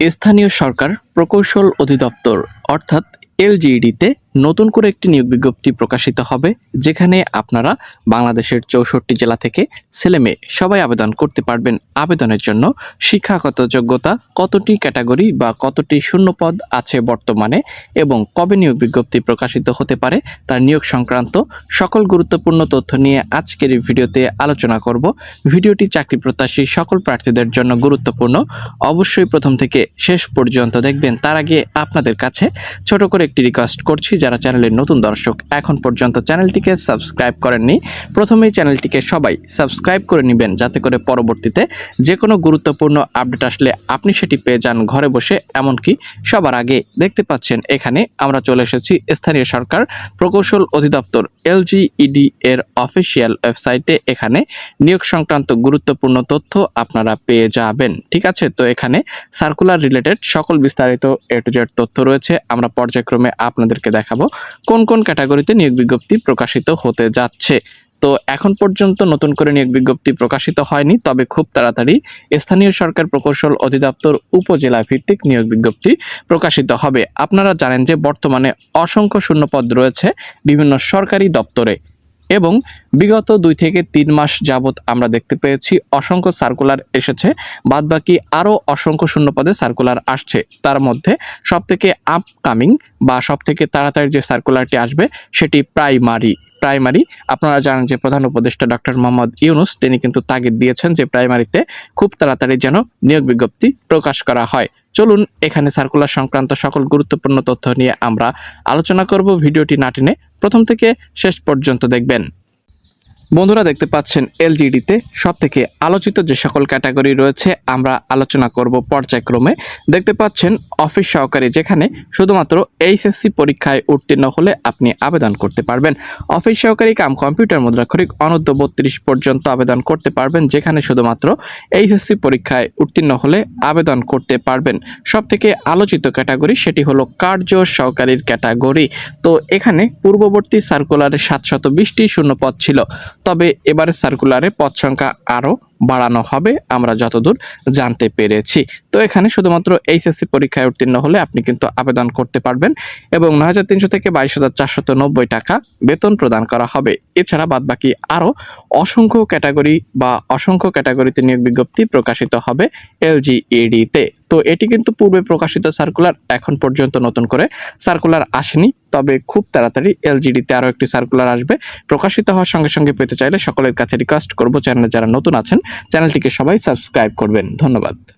স্থানীয় সরকার প্রকৌশল অধিদপ্তর অর্থাৎ এলজিইডিতে নতুন করে একটি নিয়োগ বিজ্ঞপ্তি প্রকাশিত হবে, যেখানে আপনারা বাংলাদেশের চৌষট্টি জেলা থেকে ছেলেমেয়ে সবাই আবেদন করতে পারবেন। আবেদনের জন্য শিক্ষাগত যোগ্যতা কতটি ক্যাটাগরি বা কতটি শূন্যপদ আছে বর্তমানে এবং কবে নিয়োগ বিজ্ঞপ্তি প্রকাশিত হতে পারে তার নিয়োগ সংক্রান্ত সকল গুরুত্বপূর্ণ তথ্য নিয়ে আজকের এই ভিডিওতে আলোচনা করব। ভিডিওটি চাকরি প্রত্যাশী সকল প্রার্থীদের জন্য গুরুত্বপূর্ণ। অবশ্যই প্রথম থেকে শেষ পর্যন্ত দেখবেন। তার আগে আপনাদের কাছে ছোট করে একটি রিকোয়েস্ট করছি যারা চ্যানেলের নতুন দর্শক, এখন পর্যন্ত চ্যানেলটিকে সাবস্ক্রাইব করেননি, প্রথমেই চ্যানেলটিকে সবাই সাবস্ক্রাইব করে নেবেন যাতে করে পরবর্তীতে যে কোনো গুরুত্বপূর্ণ আপডেট আসলে আপনি সেটি পেয়ে যান ঘরে বসে, এমনকি সবার আগে দেখতে পাচ্ছেন। এখানে আমরা চলে এসেছি স্থানীয় সরকার প্রকৌশল অধিদপ্তর এলজিইডি এর অফিসিয়াল ওয়েবসাইটে। এখানে নিয়োগ সংক্রান্ত গুরুত্বপূর্ণ তথ্য আপনারা পেয়ে যাবেন। ঠিক আছে? তো এখানে সার্কুলার রিলেটেড সকল বিস্তারিত এ টু জেড তথ্য রয়েছে। আমরা পর্যায়ক্রমে আপনাদেরকে দেখাবো কোন কোন ক্যাটাগরিতে নিয়োগ বিজ্ঞপ্তি প্রকাশিত হতে যাচ্ছে। তো এখন পর্যন্ত নতুন করে নিয়োগ বিজ্ঞপ্তি প্রকাশিত হয়নি, তবে খুব তাড়াতাড়ি স্থানীয় সরকার প্রকৌশল অধিদপ্তর উপজেলা ভিত্তিক নিয়োগ বিজ্ঞপ্তি প্রকাশিত হবে। আপনারা জানেন যে বর্তমানে অসংখ্য শূন্যপদ রয়েছে বিভিন্ন সরকারি দপ্তরে। এবং বিগত দুই থেকে তিন মাস যাবত আমরা দেখতে পেয়েছি অসংখ্য সার্কুলার এসেছে, বাদবাকি আরও অসংখ্য শূন্যপদে সার্কুলার আসছে। তার মধ্যে সবথেকে আপকামিং বা সবথেকে তাড়াতাড়ি যে সার্কুলারটি আসবে, সেটি প্রাইমারি প্রাইমারি আপনারা জানেন যে প্রধান উপদেষ্টা ডক্টর মোহাম্মদ ইউনুস, তিনি কিন্তু তাগিদ দিয়েছেন যে প্রাইমারিতে খুব তাড়াতাড়ি যেন নিয়োগ বিজ্ঞপ্তি প্রকাশ করা হয়। চলুন এখানে সার্কুলার সংক্রান্ত সকল গুরুত্বপূর্ণ তথ্য নিয়ে আমরা আলোচনা করব। ভিডিওটি নাটিনে প্রথম থেকে শেষ পর্যন্ত দেখবেন। বন্ধুরা দেখতে পাচ্ছেন এলজিডিতে সব থেকে আলোচিত যে সকল ক্যাটাগরি রয়েছে, আমরা আলোচনা করব পর্যায়ক্রমে। দেখতে পাচ্ছেন অফিস সহকারী, যেখানে শুধুমাত্র এইচএসসি পরীক্ষায় উত্তীর্ণ হলে আপনি আবেদন করতে পারবেন। অফিস সহকারী কাম কম্পিউটার মুদ্রাক্ষরিক অনূর্ধ্ব বত্রিশ পর্যন্ত আবেদন করতে পারবেন, যেখানে শুধুমাত্র এইচএসসি পরীক্ষায় উত্তীর্ণ হলে আবেদন করতে পারবেন। সব থেকে আলোচিত ক্যাটাগরি সেটি হলো কার্য সহকারীর ক্যাটাগরি। তো এখানে পূর্ববর্তী সার্কুলারে সাতশত বিশটি শূন্যপদ ছিল। তবে এবারে সার্কুলারে পদ সংখ্যা আরও বাড়ানো হবে, আমরা যতদূর জানতে পেরেছি। তো এখানে শুধুমাত্র এইচএসসি পরীক্ষায় উত্তীর্ণ হলে আপনি কিন্তু আবেদন করতে পারবেন এবং নয় হাজার তিনশো থেকে বাইশ হাজার চারশত নব্বই টাকা বেতন প্রদান করা হবে। এছাড়া বাদবাকি আরও অসংখ্য ক্যাটাগরি বা অসংখ্য ক্যাটাগরিতে নিয়োগ বিজ্ঞপ্তি প্রকাশিত হবে এলজিইডিতে তো। এটি কিন্তু পূর্বে প্রকাশিত সার্কুলার এখন পর্যন্ত নতুন করে সার্কুলার আসেনি। তবে খুব তাড়াতাড়ি এলজিডিতে আরও একটি সার্কুলার আসবে। প্রকাশিত হওয়ার সঙ্গে সঙ্গে পেতে চাইলে সকলের কাছে রিকোয়েস্ট করব। চ্যানেলে যারা নতুন আছেন, চ্যানেলটিকে সবাই সাবস্ক্রাইব করবেন। ধন্যবাদ।